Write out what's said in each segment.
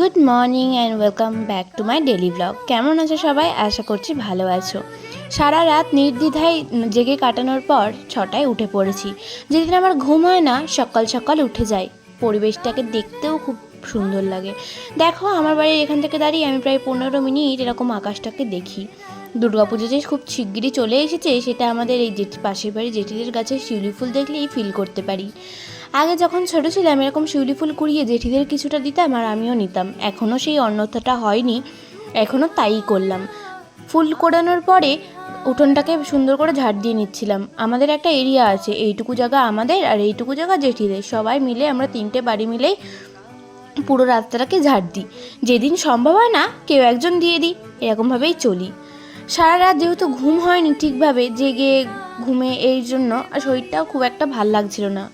Good morning and welcome back to my daily blog. কেমন আছো সবাই? আশা করছি ভালো আছো। সারা রাত নির্দ্বিধায় জেগে কাটানোর পর ছটায় উঠে পড়েছি। যেদিন আমার ঘুম হয় না, সকাল সকাল উঠে যাই। পরিবেশটাকে দেখতেও খুব সুন্দর লাগে। দেখো, আমার বাড়ির এখান থেকে দাঁড়িয়ে আমি প্রায় পনেরো মিনিট এরকম আকাশটাকে দেখি। দুর্গাপুজো যে খুব শিগগিরই চলে এসেছে, সেটা আমাদের এই জেঠি, পাশের বাড়ি জেঠিদের গাছে শিউলি ফুল দেখলেই ফিল করতে পারি। আগে যখন ছোট ছিলাম, এরকম শিউলি ফুল কুড়িয়ে জেঠিদের কিছুটা দিতাম আর আমিও নিতাম। এখনও সেই অন্যথাটা হয়নি এখনও তাই করলাম। ফুল কোড়ানোর পরে উঠোনটাকে সুন্দর করে ঝাড় দিয়ে নিচ্ছিলাম। আমাদের একটা এরিয়া আছে, এইটুকু জায়গা আমাদের আর এইটুকু জায়গা জেঠিদের। সবাই মিলে আমরা তিনটে বাড়ি মিলেই পুরো রাস্তাটাকে ঝাড় দিই। যেদিন সম্ভব হয় না, কেউ একজন দিয়ে দিই, এরকমভাবেই চলি। সারা রাত যেহেতু ঘুম হয়নি ঠিকভাবে, জেগে ঘুমে এই জন্য আর শরীরটাও খুব একটা ভালো লাগছিল না।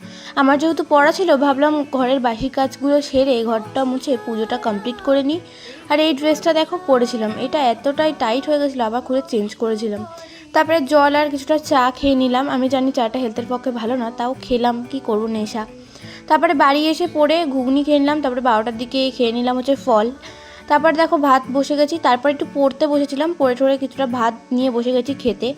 আমার যেহেতু পড়া ছিল, ভাবলাম ঘরের বাসি কাজগুলো সেরে ঘরটা মুছে পুজোটা কমপ্লিট করে নিই। আর এই ড্রেসটা দেখো পরেছিলাম, এটা এতটাই টাইট হয়ে গেছিল, আবার খুলে চেঞ্জ করেছিলাম। তারপরে জল আর কিছুটা চা খেয়ে নিলাম। আমি জানি চাটা হেলথের পক্ষে ভালো না, তাও খেলাম, কি করব নেশা। তারপরে বাড়ি এসে পড়ে ঘুগনি খেয়ে নিলাম, তারপরে বারোটার দিকে খেয়ে নিলাম হচ্ছে ফল। তারপর দেখো ভাত বসে গেছি, তারপর একটু পড়তে বসেছিলাম, পড়ে ঠরে কিছুটা ভাত নিয়ে বসে গেছি খেতে।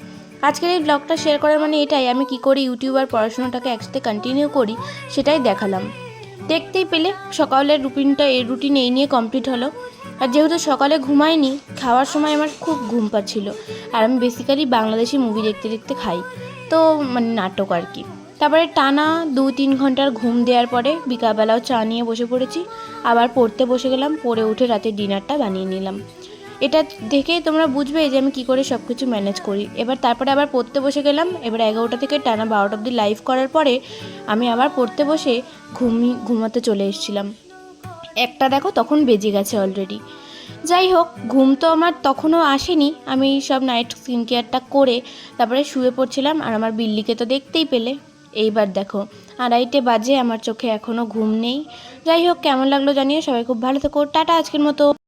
আজকের এই ব্লগটা শেয়ার করার মানে এটাই, আমি কি করে ইউটিউব আর পড়াশোনাটাকে একসাথে কন্টিনিউ করি, সেটাই দেখালাম। দেখতেই পেলে সকালের রুটিনটা এই রুটিন এই নিয়ে কমপ্লিট হলো। আর যেহেতু সকালে ঘুমাইনি, খাওয়ার সময় আমার খুব ঘুম পাচ্ছিল। আর আমি বেসিক্যালি বাংলাদেশি মুভি দেখতে দেখতে খাই। তো মানে নাটক আর কি। তারপরে টানা দু তিন ঘণ্টার ঘুম দেওয়ার পরে বিকালবেলাও চা নিয়ে বসে পড়েছি। আবার পড়তে বসে গেলাম, পড়ে উঠে রাতে ডিনারটা বানিয়ে নিলাম। এটা দেখেই তোমরা বুঝবে যে আমি কি করে সব কিছু ম্যানেজ করি। এবার তারপরে আবার পড়তে বসে গেলাম, এবার এগারোটা থেকে টানা বারোটা অব্দি লাইভ করার পরে আমি আবার পড়তে বসে ঘুমি, ঘুমাতে চলে এসেছিলাম। একটা দেখো তখন বেজে গেছে অলরেডি যাই হোক, ঘুম তো আমার তখনও আসেনি। আমি সব নাইট স্কিন কেয়ারটা করে তারপরে শুয়ে পড়ছিলাম, আর আমার বিল্লিকে তো দেখতেই পেলে। এইবার দেখো। আড়াইটে বাজে, আমার চোখে এখনও ঘুম নেই। যাই হোক, কেমন লাগল জানিয়ে সবাই খুব ভালো থেকো। টাটা আজকের মতো।